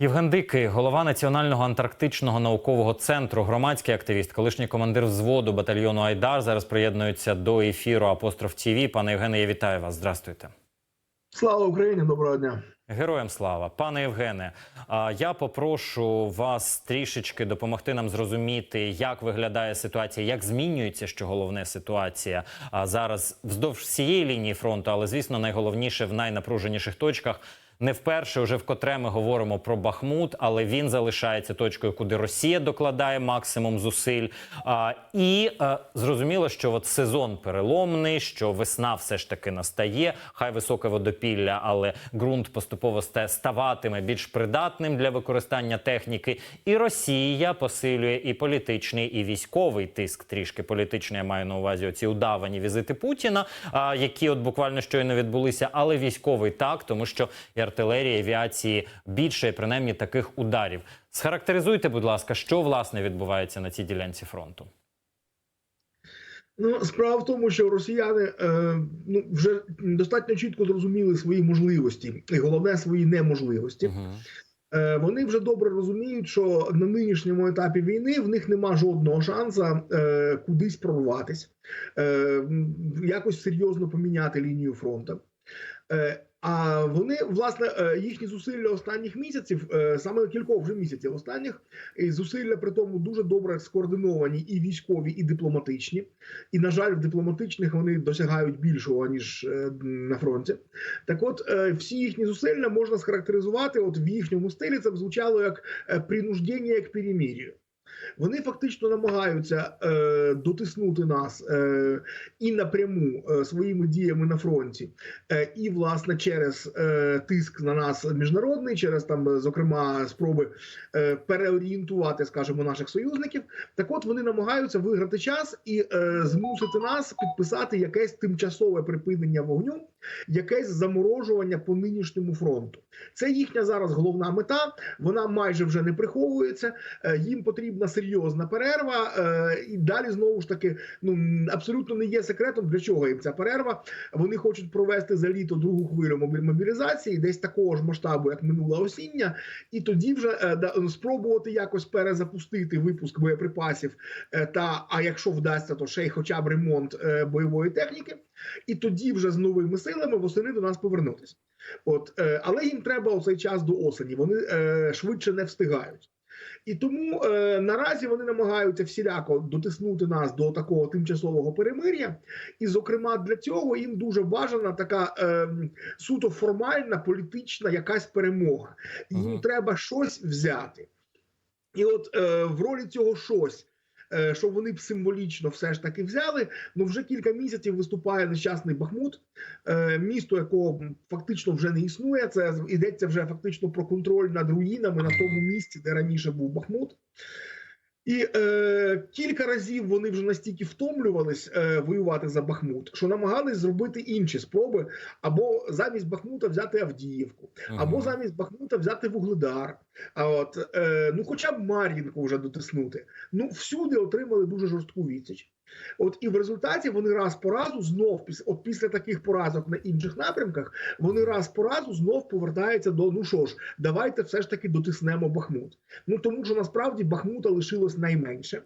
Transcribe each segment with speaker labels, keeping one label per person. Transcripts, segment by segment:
Speaker 1: Євген Дикий, голова Національного антарктичного наукового центру, громадський активіст, колишній командир взводу батальйону Айдар. Зараз приєднується до ефіру Апостроф ТІВІ. Пане Євгене, я вітаю вас. Здрастуйте.
Speaker 2: Слава Україні, доброго дня.
Speaker 1: Героям слава, пане Євгене. Я попрошу вас трішечки допомогти нам зрозуміти, як виглядає ситуація, як змінюється, що головне ситуація зараз вздовж всієї лінії фронту, але звісно, найголовніше в найнапруженіших точках. Не вперше вже вкотре ми говоримо про Бахмут, але він залишається точкою, куди Росія докладає максимум зусиль. І а, зрозуміло, що от сезон переломний, що весна все ж таки настає. Хай високе водопілля, але ґрунт поступово ста- ставатиме більш придатним для використання техніки. І Росія посилює і політичний, і військовий тиск. Трішки політичний я маю на увазі оці удавані візити Путіна, які от буквально щойно відбулися, але військовий так, тому що і артилерії, авіації більше, принаймні таких ударів. Схарактеризуйте, будь ласка, що власне відбувається на цій ділянці фронту.
Speaker 2: Ну справа в тому, що росіяни е, ну вже достатньо чітко зрозуміли свої можливості, і головне свої неможливості.
Speaker 1: Угу.
Speaker 2: Е, вони вже добре розуміють, що на нинішньому етапі війни в них нема жодного шансу е, кудись прорватись, е, якось серйозно поміняти лінію фронту. Е, а вони власне е, їхні зусилля останніх місяців, е, саме кількох вже місяців останніх, зусилля при тому дуже добре скоординовані і військові, і дипломатичні. І на жаль, в дипломатичних вони досягають більшого ніж е, на фронті. Так, от всі їхні зусилля можна схарактеризувати. От в їхньому стилі це б звучало як принуждення к перемір'ю. Вони фактично намагаються е, дотиснути нас е, і напряму е, своїми діями на фронті, е, і власне через е, тиск на нас міжнародний, через там, зокрема, спроби е, переорієнтувати, скажімо, наших союзників. Так, от вони намагаються виграти час і е, змусити нас підписати якесь тимчасове припинення вогню, якесь заморожування по нинішньому фронту. Це їхня зараз головна мета. Вона майже вже не приховується. Е, Їм потрібна серйозна перерва, е, і далі знову ж таки ну абсолютно не є секретом, для чого їм ця перерва. Вони хочуть провести за літо другу хвилю мобі- мобілізації, десь такого ж масштабу, як минула осіння, і тоді вже е, да, спробувати якось перезапустити випуск боєприпасів. Та а якщо вдасться, то ще й хоча б ремонт бойової техніки, і тоді вже з новими силами восени до нас повернутися. От, е, але їм треба оцей час до осені. Вони е, швидше не встигають. І тому е, наразі вони намагаються всіляко дотиснути нас до такого тимчасового перемир'я. І, зокрема, для цього їм дуже бажана така е, суто формальна політична якась перемога. Їм
Speaker 1: Мгм.
Speaker 2: треба щось взяти. І от е, в ролі цього щось. Е, Що вони б символічно все ж таки взяли. Ну вже кілька місяців виступає нещасний Бахмут, е, місто якого фактично вже не існує. Це йдеться вже фактично про контроль над руїнами на тому місці, де раніше був Бахмут. І е, кілька разів вони вже настільки втомлювались е, воювати за Бахмут, що намагались зробити інші спроби, або замість Бахмута взяти Авдіївку, або замість Бахмута взяти Вугледар. А от е, ну, хоча б Мар'їнку вже дотиснути. Ну всюди отримали дуже жорстку відсіч. От і в результаті вони раз по разу знов після от після таких поразок на інших напрямках вони раз по разу знов повертаються до ну що ж, давайте все ж таки дотиснемо Бахмут. Ну тому що насправді Бахмута лишилось найменше.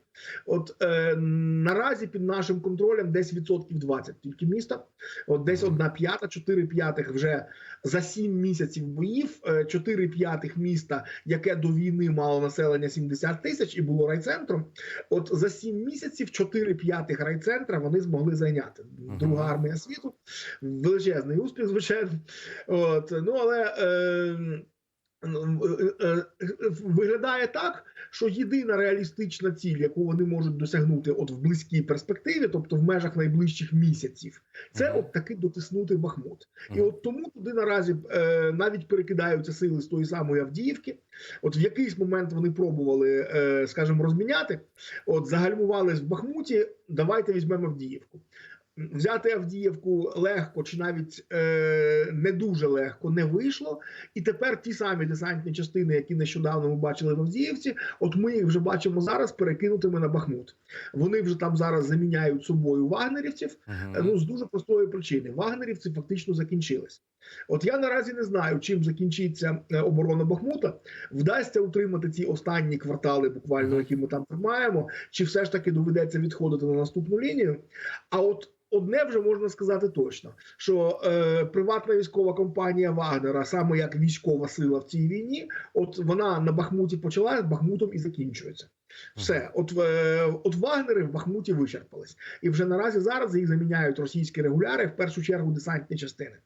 Speaker 2: От е, наразі під нашим контролем десь відсотків 20 тільки міста. От десь одна п'ята, чотири п'ятих вже за сім місяців боїв, е, чотири п'ятих міста, яке до війни мало населення 70 тисяч і було райцентром. От за сім місяців чотири п'ятих райцентра вони змогли зайняти. Друга армія світу, величезний успіх, звичайно. От ну але. Е, виглядає так, що єдина реалістична ціль, яку вони можуть досягнути, от в близькій перспективі, тобто в межах найближчих місяців, це
Speaker 1: Мгм.
Speaker 2: от таки дотиснути Бахмут. І от тому туди наразі е, навіть перекидаються сили з тої самої Авдіївки. От в якийсь момент вони пробували, е, скажімо, розміняти. От загальмувались в Бахмуті. Давайте візьмемо Авдіївку. Взяти Авдіївку легко чи навіть е, не дуже легко не вийшло. І тепер ті самі десантні частини, які нещодавно ми бачили в Авдіївці, от ми їх вже бачимо зараз перекинутими на Бахмут. Вони вже там зараз заміняють собою вагнерівців.
Speaker 1: Мгм.
Speaker 2: Ну з дуже простої причини вагнерівці фактично закінчились. От я наразі не знаю, чим закінчиться е, оборона Бахмута. Вдасться утримати ці останні квартали, буквально які ми там тримаємо, чи все ж таки доведеться відходити на наступну лінію. А от одне вже можна сказати точно: що е, приватна військова компанія Вагнера, саме як військова сила в цій війні, от вона на Бахмуті почала, Бахмутом і закінчується. Все, от, е, от Вагнери в Бахмуті вичерпались, і вже наразі зараз їх заміняють російські регуляри, в першу чергу десантні частини.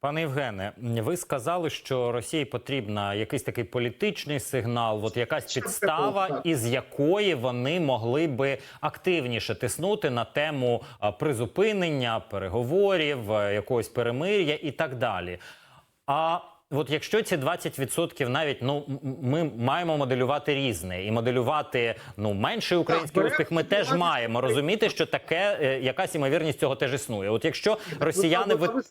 Speaker 1: Пане Євгене, ви сказали, що Росії потрібна якийсь такий політичний сигнал, от якась підстава, із якої вони могли би активніше тиснути на тему призупинення переговорів, якогось перемир'я і так далі. А от якщо ці 20% навіть ну ми маємо моделювати різне і моделювати ну менший український
Speaker 2: Так,
Speaker 1: успіх, ми теж маємо розуміти, що таке е, якась імовірність цього теж існує. От якщо росіяни ви.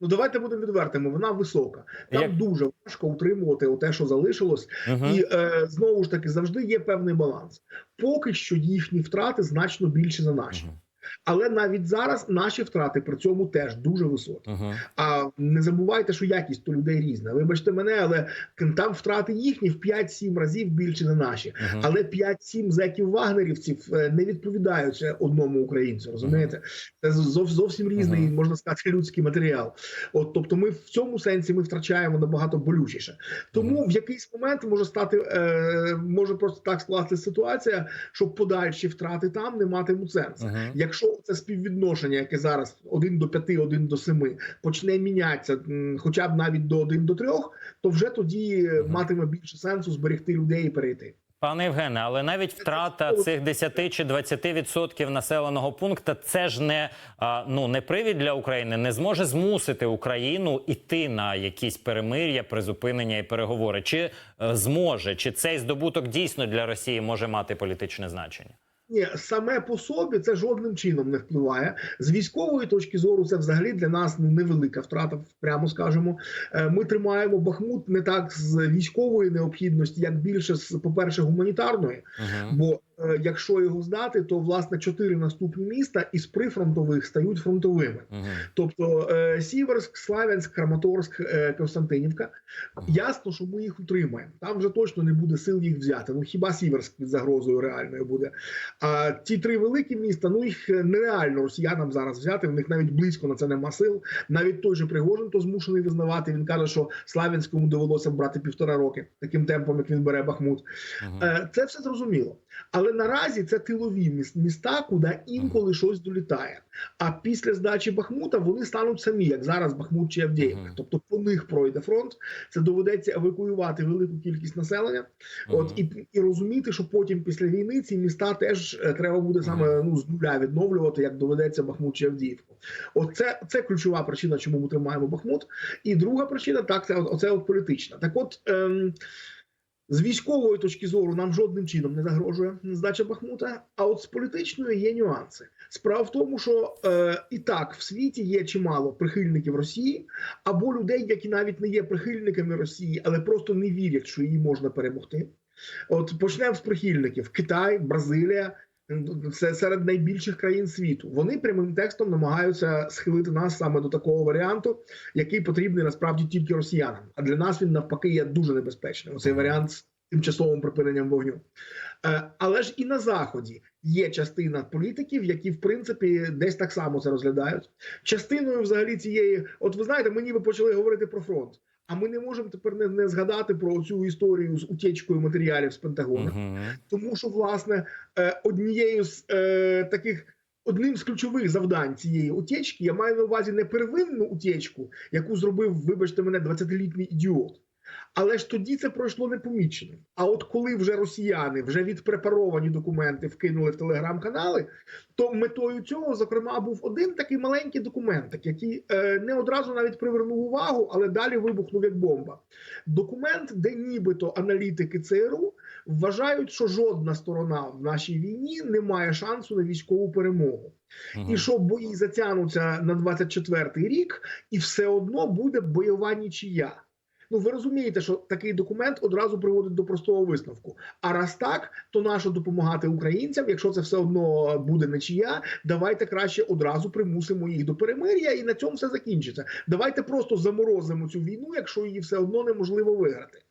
Speaker 2: Ну давайте будемо відвертими. Вона висока. Там
Speaker 1: Як-
Speaker 2: дуже важко утримувати те, що залишилось,
Speaker 1: Мгм.
Speaker 2: і е, знову ж таки завжди є певний баланс. Поки що їхні втрати значно більші за наші.
Speaker 1: Мгм.
Speaker 2: Але навіть зараз наші втрати при цьому теж дуже високі.
Speaker 1: Мгм.
Speaker 2: А не забувайте, що якість у людей різна. Вибачте мене, але там втрати їхні в 5-7 разів більше за наші.
Speaker 1: Мгм.
Speaker 2: Але 5-7 зеків вагнерівців е, не відповідають одному українцю. Розумієте, це зов- зовсім різний,
Speaker 1: Мгм.
Speaker 2: можна сказати, людський матеріал. От тобто, ми в цьому сенсі ми втрачаємо набагато болючіше. Тому в якийсь момент може стати е, може просто так скласти ситуація, що подальші втрати там не матимуть сенсу.
Speaker 1: Мгм.
Speaker 2: Якщо це співвідношення, яке зараз 1 до 5, 1 до 7, почне мінятися хоча б навіть до 1 до 3, то вже тоді е, матиме більше сенсу зберегти людей і перейти.
Speaker 1: Пане Євгене, але навіть втрата цих 10 чи 20 відсотків населеного пункту це ж не ну не привід для України, не зможе змусити Україну іти на якісь перемир'я, призупинення і переговори. Чи е, зможе, чи цей здобуток дійсно для Росії може мати політичне значення?
Speaker 2: Ні, саме по собі це жодним чином не впливає. З військової точки зору, це взагалі для нас невелика втрата, прямо скажемо. Е, Ми тримаємо Бахмут не так з військової необхідності, як більше з, по-перше, гуманітарної.
Speaker 1: Ага.
Speaker 2: Бо якщо його здати, то власне чотири наступні міста із прифронтових стають фронтовими.
Speaker 1: Угу.
Speaker 2: Тобто е, Сіверськ, Славянськ, Краматорськ, е, Константинівка. Ясно, що ми їх утримаємо. Там вже точно не буде сил їх взяти. Ну хіба Сіверськ під загрозою реальною буде. А ті три великі міста, ну їх нереально росіянам зараз взяти. В них навіть близько на це нема сил. Навіть той же Пригожин то змушений визнавати. Він каже, що Славянському довелося брати півтора роки таким темпом, як він бере Бахмут. Е, Це все зрозуміло. Але наразі це тилові міста, куди інколи щось долітає. А після здачі Бахмута вони стануть самі, як зараз Бахмут чи Авдіївка. Тобто по них пройде фронт. Це доведеться евакуювати велику кількість населення. От і, і розуміти, що потім після війни ці міста теж е, треба буде саме ну з нуля відновлювати, як доведеться Бахмут чи Авдіївку. От це, це ключова причина, чому ми тримаємо Бахмут. І друга причина так, це оце от політична. Так, от. Ем, з військової точки зору нам жодним чином не загрожує здача Бахмута. А от з політичної є нюанси. Справа в тому, що е, і так в світі є чимало прихильників Росії або людей, які навіть не є прихильниками Росії, але просто не вірять, що її можна перемогти. От почнемо з прихильників: Китай, Бразилія. Це серед найбільших країн світу. Вони прямим текстом намагаються схилити нас саме до такого варіанту, який потрібний насправді тільки росіянам. А для нас він навпаки є дуже небезпечним. Оцей варіант з тимчасовим припиненням вогню. Е, Але ж і на заході є частина політиків, які в принципі десь так само це розглядають. Частиною взагалі цієї, от ви знаєте, ми ніби почали говорити про фронт. А ми не можемо тепер не, не згадати про цю історію з утечкою матеріалів з Пентагона,
Speaker 1: uh -huh.
Speaker 2: Тому що власне е, однією з е, таких. Одним з ключових завдань цієї утечки я маю на увазі не первинну утечку, яку зробив, вибачте мене, 20-літній ідіот, Але ж тоді це пройшло непоміченим. А от коли вже росіяни вже відпрепаровані документи вкинули в телеграм-канали, то метою цього, зокрема, був один такий маленький документик, який е, не одразу навіть привернув увагу, але далі вибухнув як бомба. Документ, де нібито аналітики ЦРУ вважають, що жодна сторона в нашій війні не має шансу на військову перемогу, і що бої затягнуться на 24-й рік, і все одно буде бойова нічия. Ну, ви розумієте, що такий документ одразу приводить до простого висновку. А раз так, то нащо допомагати українцям, якщо це все одно буде нічия, давайте краще одразу примусимо їх до перемир'я, і на цьому все закінчиться. Давайте просто заморозимо цю війну, якщо її все одно неможливо виграти.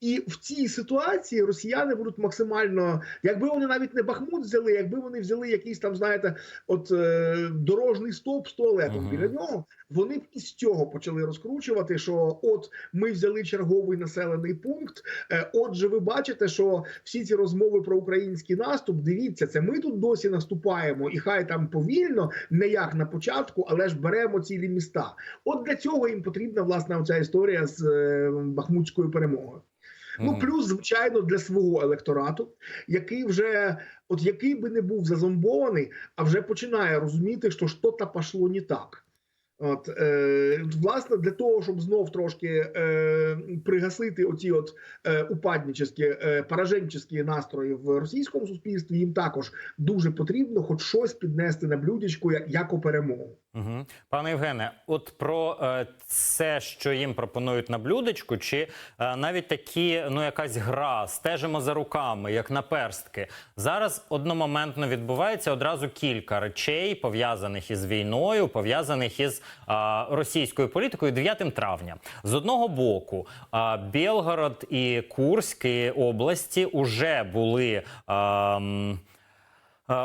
Speaker 2: І в цій ситуації росіяни будуть максимально, якби вони навіть не Бахмут взяли, якби вони взяли якийсь там, знаєте, от е, дорожній стовп з туалетом
Speaker 1: Мгм.
Speaker 2: біля нього, вони б із цього почали розкручувати, що от ми взяли черговий населений пункт. Е, отже, ви бачите, що всі ці розмови про український наступ, дивіться, це ми тут досі наступаємо, і хай там повільно, не як на початку, але ж беремо цілі міста. От для цього їм потрібна власне оця історія з е, бахмутською перемогою. Ну, плюс, звичайно, для свого електорату, який вже, от який би не був зазомбований, а вже починає розуміти, що щось пошло не так. От, е, власне, для того, щоб знов трошки е, пригасити оці от е, упаднічські, е, пораженческие настрої в російському суспільстві, їм також дуже потрібно хоч щось піднести на блюдечку як, як у перемогу.
Speaker 1: Угу. Пане Євгене, от про е, це, що їм пропонують на блюдечку, чи е, навіть такі, ну якась гра, стежимо за руками, як наперстки. Зараз одномоментно відбувається одразу кілька речей, пов'язаних із війною, пов'язаних із е, російською політикою 9 травня. З одного боку, е, Білгород і Курськ і області вже були. Е,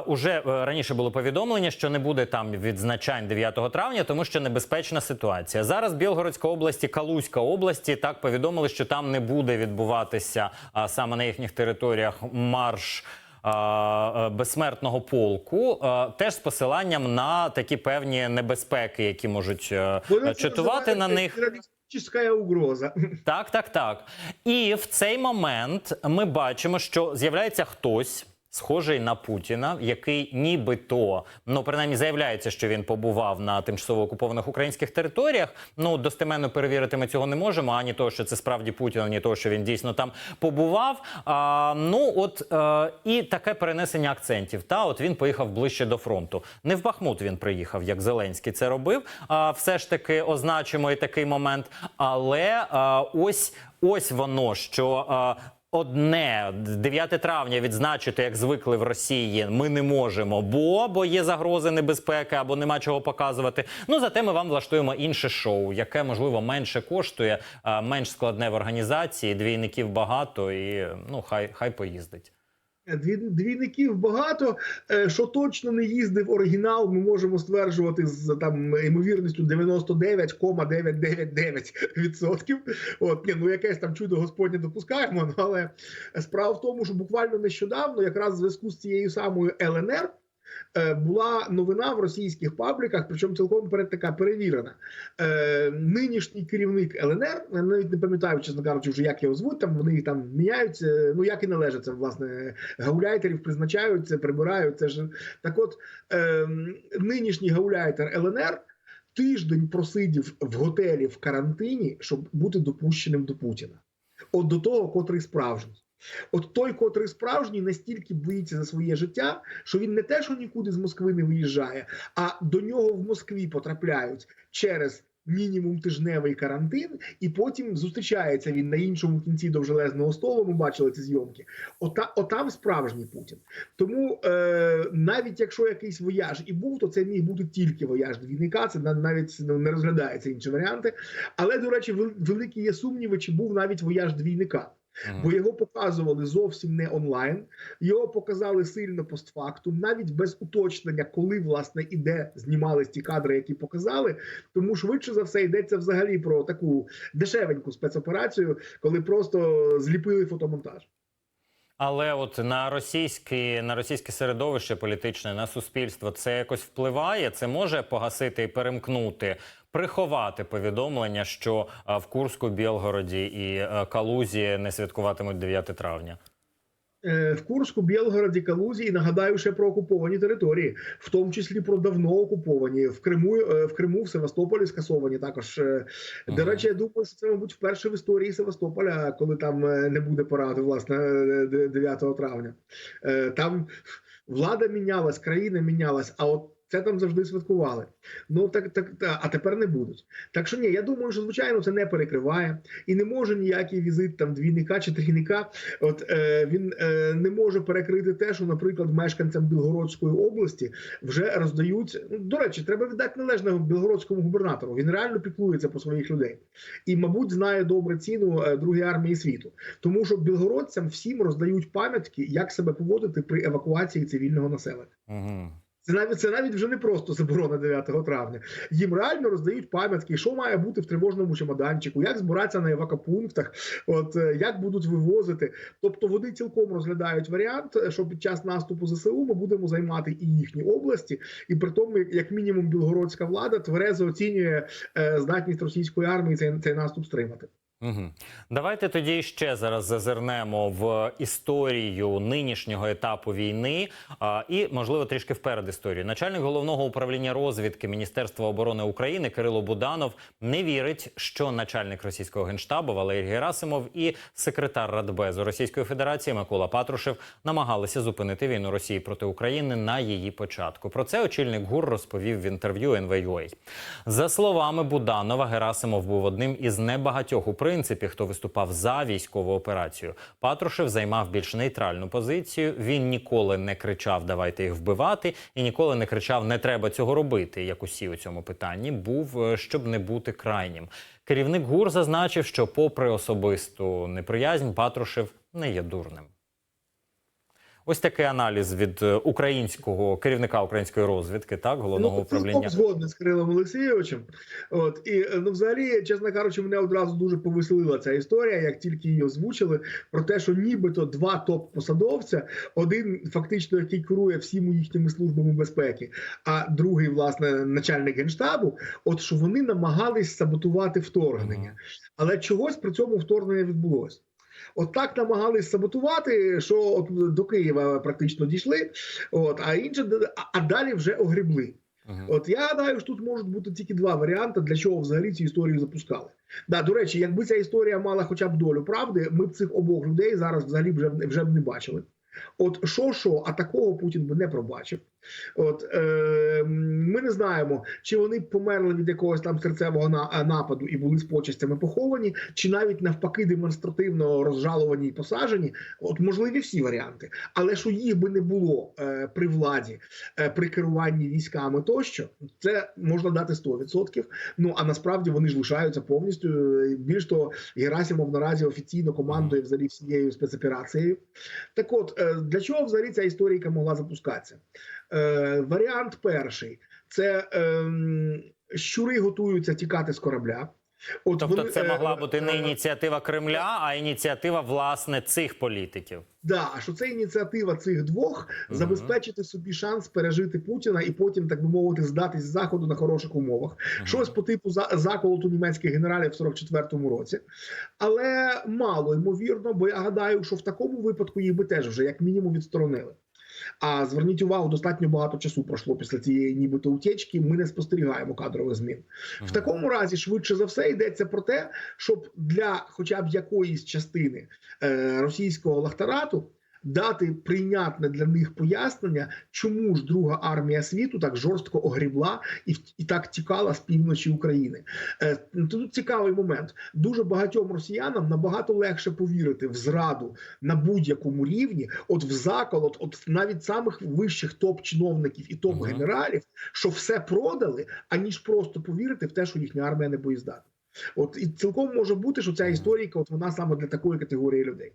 Speaker 1: Уже е, раніше було повідомлення, що не буде там відзначань 9 травня, тому що небезпечна ситуація. Зараз Білгородська область і Калузька області так повідомили, що там не буде відбуватися а, саме на їхніх територіях марш. е, Безсмертного полку е, теж з посиланням на такі певні небезпеки, які можуть е,
Speaker 2: Вони
Speaker 1: чатувати на них.
Speaker 2: терористична угроза.
Speaker 1: Так, так, так. І в цей момент ми бачимо, що з'являється хтось. Схожий на Путіна, який нібито ну принаймні заявляється, що він побував на тимчасово окупованих українських територіях. Ну достеменно перевірити ми цього не можемо. Ані того, що це справді Путін, ані того, що він дійсно там побував. А, ну от е, і таке перенесення акцентів. Та от він поїхав ближче до фронту. Не в Бахмут він приїхав, як Зеленський це робив. А все ж таки означимо і такий момент. Але а, ось ось воно що. Одне 9 травня відзначити, як звикли в Росії, ми не можемо, бо бо є загрози небезпеки або нема чого показувати. Ну зате ми вам влаштуємо інше шоу, яке можливо менше коштує, менш складне в організації. Двійників багато і ну хай хай поїздить.
Speaker 2: Дві- Двійників багато. Е, Що точно не їздив оригінал, ми можемо стверджувати з там ймовірністю 99,999%. От ні, ну якесь там чудо Господнє допускаємо. Але справа в тому, що буквально нещодавно, якраз в зв'язку з цією самою ЛНР. Е, Була новина в російських пабліках, причому цілком перед така перевірена. Е, нинішній керівник ЛНР, навіть не пам'ятаю, чесно кажучи, вже як його звуть. Там вони там міняються. Ну як і належить це, власне, гауляйтерів призначаються, прибирають. Це ж так, от е, нинішній гауляйтер ЛНР тиждень просидів в готелі в карантині, щоб бути допущеним до Путіна. От до того, котрий справжній. От той, котрий справжній, настільки боїться за своє життя, що він не те, що нікуди з Москви не виїжджає, а до нього в Москві потрапляють через мінімум тижневий карантин, і потім зустрічається він на іншому кінці довжелезного столу. Ми бачили ці зйомки. Ота, отам справжній Путін. Тому е, навіть якщо якийсь вояж і був, то це міг бути тільки вояж двійника. Це навіть не розглядаються інші варіанти. Але до речі, великі є сумніви, чи був навіть вояж двійника. Бо його показували зовсім не онлайн, його показали сильно постфактум, навіть без уточнення, коли власне і де знімались ті кадри, які показали. Тому швидше за все йдеться взагалі про таку дешевеньку спецоперацію, коли просто зліпили фотомонтаж.
Speaker 1: Але от на російське, на російське середовище політичне, на суспільство це якось впливає. Це може погасити і перемкнути приховати повідомлення, що в Курську, Білгороді і е, Калузі не святкуватимуть 9 травня?
Speaker 2: Е, в Курську, Білгороді, Калузі і нагадаю ще про окуповані території, в тому числі про давно окуповані в Криму, е, в Криму, в Севастополі скасовані. Також е, до речі, я думаю, що це мабуть вперше в історії Севастополя, коли там не буде параду, власне, е, 9 травня. Там влада мінялась, країна мінялась, а от. Це там завжди святкували. Ну так, так, та- а тепер не будуть. Так що ні, я думаю, що звичайно це не перекриває, і не може ніякий візит там двійника чи трійника. От е, він е, не може перекрити те, що, наприклад, мешканцям Білгородської області вже роздають. Ну, до речі, треба віддати належне білгородському губернатору. Він реально піклується про своїх людей і, мабуть, знає добре ціну е, другої армії світу, тому що білгородцям всім роздають пам'ятки, як себе поводити при евакуації цивільного населення.
Speaker 1: Угу.
Speaker 2: Це навіть це навіть вже не просто заборона 9 травня. Їм реально роздають пам'ятки, що має бути в тривожному чемоданчику, як збиратися на евакопунктах, от е, як будуть вивозити. Тобто вони цілком розглядають варіант, е, що під час наступу ЗСУ ми будемо займати і їхні області, і при тому, як мінімум, білгородська влада тверезо оцінює е, здатність російської армії цей, цей наступ стримати.
Speaker 1: Угу. Давайте тоді ще зараз зазирнемо в історію нинішнього етапу війни а, і, можливо, трішки вперед історію. Начальник головного управління розвідки Міністерства оборони України Кирило Буданов не вірить, що начальник російського генштабу Валерій Герасимов і секретар Радбезу Російської Федерації Микола Патрушев намагалися зупинити війну Росії проти України на її початку. Про це очільник ГУР розповів в інтерв'ю НВЮА. За словами Буданова, Герасимов був одним із небагатьох у принципі, хто виступав за військову операцію. Патрушев займав більш нейтральну позицію. Він ніколи не кричав Давайте їх вбивати, і ніколи не кричав Не треба цього робити. Як усі у цьому питанні був, е, щоб не бути крайнім. Керівник ГУР зазначив, що, попри особисту неприязнь, Патрушев не є дурним. Ось такий аналіз від е, українського керівника української розвідки, так головного
Speaker 2: ну,
Speaker 1: управління.
Speaker 2: цілком з Кирилом Олексійовичем. От і е, ну, взагалі, чесно кажучи, мене одразу дуже повеселила ця історія, як тільки її озвучили, про те, що нібито два топ-посадовця, один фактично який керує всіми їхніми службами безпеки, а другий, власне, начальник генштабу, от що вони намагались саботувати вторгнення, але чогось при цьому вторгнення відбулося. От так намагались саботувати, що от до Києва практично дійшли. От а інше а- далі вже огребли.
Speaker 1: Мгм.
Speaker 2: От я гадаю, що тут можуть бути тільки два варіанти, для чого взагалі цю історію запускали. Да, до речі, якби ця історія мала хоча б долю правди, ми б цих обох людей зараз взагалі вже, вже б не бачили. От що, що, а такого Путін би не пробачив. От е, не знаємо, чи вони померли від якогось там серцевого на, нападу і були з почестями поховані, чи навіть навпаки демонстративно розжаловані і посаджені. От можливі всі варіанти. Але що їх би не було е, при владі, е, при керуванні військами тощо, це можна дати 100%. Ну а насправді вони ж лишаються повністю. Е, Більш того, Герасимов наразі офіційно командує взагалі всією спецоперацією. Так от е, для чого взагалі ця історія могла запускатися? Е, Варіант перший це ем, щури готуються тікати з корабля. От
Speaker 1: Тобто,
Speaker 2: вони,
Speaker 1: це
Speaker 2: е,
Speaker 1: могла бути не
Speaker 2: е,
Speaker 1: ініціатива Кремля, а ініціатива власне цих політиків.
Speaker 2: Да, що це ініціатива цих двох забезпечити собі шанс пережити Путіна і потім, так би мовити, здатись заходу на хороших умовах.
Speaker 1: Мгм.
Speaker 2: Щось по типу за- заколоту німецьких генералів в 44-му році. Але мало ймовірно, бо я гадаю, що в такому випадку їх би теж вже як мінімум відсторонили. А зверніть увагу, достатньо багато часу пройшло після цієї нібито утечки. Ми не спостерігаємо кадрових змін. В такому разі, швидше за все, йдеться про те, щоб для хоча б якоїсь частини е, російського лахтарату дати прийнятне для них пояснення, чому ж друга армія світу так жорстко огрібла і, і так тікала з півночі України. Е, тут цікавий момент. Дуже багатьом росіянам набагато легше повірити в зраду на будь-якому рівні, от в заколот, от навіть самих вищих топ-чиновників і топ-генералів, що все продали, аніж просто повірити в те, що їхня армія не боєздатна. От і цілком може бути, що ця історія, от вона саме для такої категорії людей.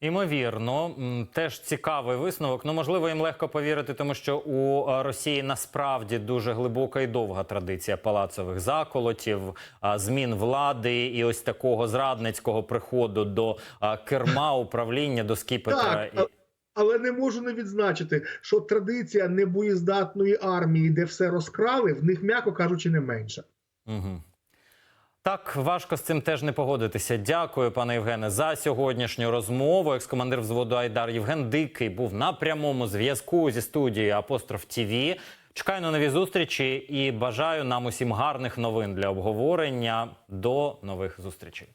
Speaker 1: Імовірно, теж цікавий висновок. Ну можливо, їм легко повірити, тому що у е, Росії насправді дуже глибока і довга традиція палацових заколотів, змін влади і ось такого зрадницького приходу до керма управління до скіпетра.
Speaker 2: Так, але не можу не відзначити, що традиція небоєздатної армії, де все розкрали, в них, м'яко кажучи, не менша.
Speaker 1: Угу. Так, важко з цим теж не погодитися. Дякую, пане Євгене, за сьогоднішню розмову. Екс-командир взводу Айдар Євген Дикий був на прямому зв'язку зі студією Апостроф ТІВІ. Чекаю на нові зустрічі і бажаю нам усім гарних новин для обговорення. До нових зустрічей.